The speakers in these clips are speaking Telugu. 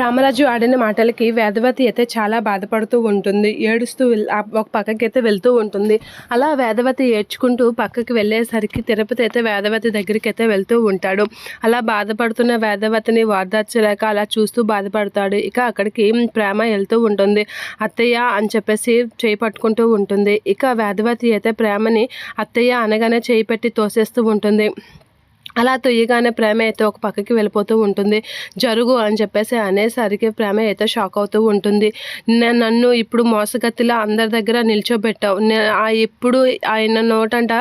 రామరాజు ఆడిన మాటలకి వేదవతి అయితే చాలా బాధపడుతూ ఉంటుంది. ఏడుస్తూ ఒక పక్కకి అయితే వెళ్తూ ఉంటుంది. అలా వేదవతి ఏడ్చుకుంటూ పక్కకి వెళ్ళేసరికి తిరుపతి అయితే వేదవతి దగ్గరికి అయితే వెళ్తూ ఉంటాడు. అలా బాధపడుతున్న వేదవతిని వార్దార్చలేక అలా చూస్తూ బాధపడతాడు. ఇక అక్కడికి ప్రేమ వెళ్తూ ఉంటుంది. అత్తయ్య అని చెప్పేసి చేయి పట్టుకుంటూ ఉంటుంది. ఇక వేదవతి అయితే ప్రేమని అత్తయ్య అనగానే చేయి పెట్టి తోసేస్తూ ఉంటుంది. అలా తొయ్యగానే ప్రేమ అయితే ఒక పక్కకి వెళ్ళిపోతూ ఉంటుంది. జరుగు అని చెప్పేసి అనేసరికి ప్రేమ అయితే షాక్ అవుతూ ఉంటుంది. నన్ను ఇప్పుడు మోసగత్తిలా అందరి దగ్గర నిల్చోబెట్టావు. నే- ఆ ఎప్పుడు ఆయన నోటంట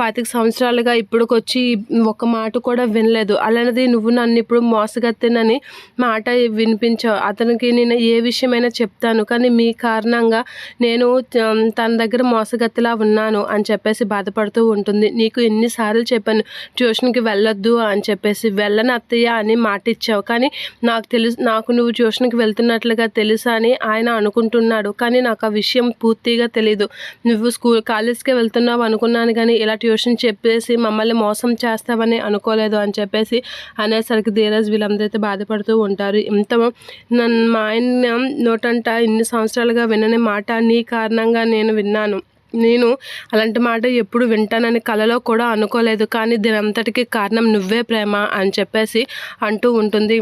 పాతిక సంవత్సరాలుగా ఇప్పుడుకొచ్చి ఒక మాట కూడా వినలేదు. అలాంటిది నువ్వు నన్ను ఇప్పుడు మోసగత్తినని మాట వినిపించావు. అతనికి నేను ఏ విషయమైనా చెప్తాను. కానీ మీ కారణంగా నేను తన దగ్గర మోసగత్తిలా ఉన్నాను అని చెప్పేసి బాధపడుతూ ఉంటుంది. నీకు ఎన్నిసార్లు చెప్పాను. ట్యూషన్కి వెళ్ళొద్దు అని చెప్పేసి వెళ్ళని అత్తయ్య అని మాట ఇచ్చావు కానీ నాకు తెలుసు నాకు నువ్వు ట్యూషన్కి వెళ్తున్నట్లుగా తెలుసా అని ఆయన అనుకుంటున్నాడు. కానీ నాకు ఆ విషయం పూర్తిగా తెలియదు నువ్వు స్కూల్ కాలేజ్కే వెళ్తున్నావు అనుకున్నాను కానీ ఇలా ట్యూషన్ చెప్పేసి మమ్మల్ని మోసం చేస్తావని అనుకోలేదు అని చెప్పేసి అనేసరికి ధీరజ్ వీళ్ళందరూ అయితే బాధపడుతూ ఉంటారు. ఇంత నన్ను మా ఆయన నోటంట ఇన్ని సంవత్సరాలుగా వినని మాట నీ కారణంగా నేను విన్నాను. నేను అలాంటి మాట ఎప్పుడు వింటానని కలలో కూడా అనుకోలేదు. కానీ దీనంతటికి కారణం నువ్వే ప్రేమ అని చెప్పేసి అంటూ ఉంటుంది.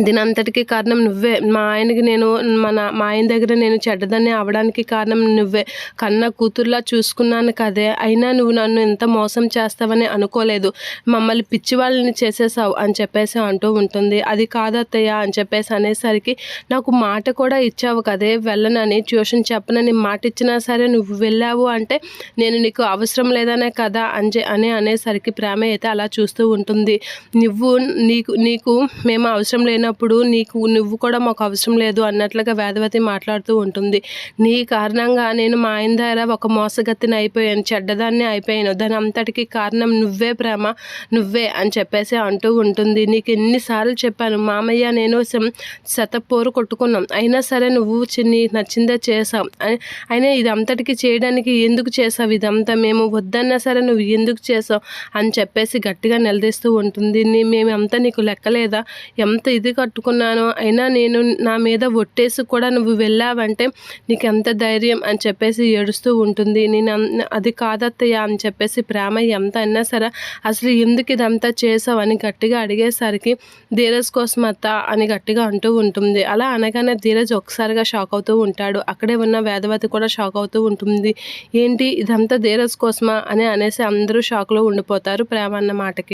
దీనంతటికి కారణం నువ్వే. మా ఆయనకి నేను మన మా ఆయన దగ్గర నేను చెడ్డదాన్ని అవడానికి కారణం నువ్వే. కన్న కూతుర్లా చూసుకున్నాను కదే. అయినా నువ్వు నన్ను ఎంత మోసం చేస్తావని అనుకోలేదు. మమ్మల్ని పిచ్చి వాళ్ళని చేసేసావు అని చెప్పేసి అంటూ ఉంటుంది. అది కాదత్తయ్య అని చెప్పేసి అనేసరికి నాకు మాట కూడా ఇచ్చావు కదే. వెళ్ళనని ట్యూషన్ చెప్పనని మాట ఇచ్చినా సరే నువ్వు వెళ్ళావు అంటే నేను నీకు అవసరం లేదనే కదా అని అని అనేసరికి ప్రేమ అయితే అలా చూస్తూ ఉంటుంది. నువ్వు నీకు నీకు మేము అవసరం లేని చెప్పినప్పుడు నీకు నువ్వు కూడా మాకు అవసరం లేదు అన్నట్లుగా వేదవతి మాట్లాడుతూ ఉంటుంది. నీ కారణంగా నేను మా ఆయన దగ్గర ఒక మోసగత్తిని అయిపోయాను చెడ్డదాన్ని అయిపోయాను. దాని అంతటికి కారణం నువ్వే ప్రేమ నువ్వే అని చెప్పేసి అంటూ ఉంటుంది. నీకు ఎన్నిసార్లు చెప్పాను మామయ్య నేను శతపోరు కొట్టుకున్నాం. అయినా సరే నువ్వు చిన్ని నీకు నచ్చిందే చేసావు అయినా ఇది అంతటికి చేయడానికి ఎందుకు చేసావు ఇదంతా? మేము వద్దన్నా సరే నువ్వు ఎందుకు చేసావు అని చెప్పేసి గట్టిగా నిలదీస్తూ ఉంటుంది. నీ మేమంతా నీకు లెక్కలేదా? ఎంత ఇది కట్టుకున్నాను అయినా నేను నా మీద ఒట్టేసి కూడా నువ్వు వెళ్ళావంటే నీకు ఎంత ధైర్యం అని చెప్పేసి ఏడుస్తూ ఉంటుంది. నేను అన్- అది కాదత్తయ్య అని చెప్పేసి ప్రేమ ఎంత అయినా సరే అసలు ఎందుకు ఇదంతా చేసావు అని గట్టిగా అడిగేసరికి ధీరజ్ కోసం అత్త అని గట్టిగా అంటూ ఉంటుంది. అలా అనగానే ధీరజ్ ఒకసారిగా షాక్ అవుతూ ఉంటాడు. అక్కడే ఉన్న వేదవతి కూడా షాక్ అవుతూ ఉంటుంది. ఏంటి ఇదంతా ధీరజ్ కోసమా అని అనేసి అందరూ షాక్లో ఉండిపోతారు ప్రేమ అన్న మాటకి.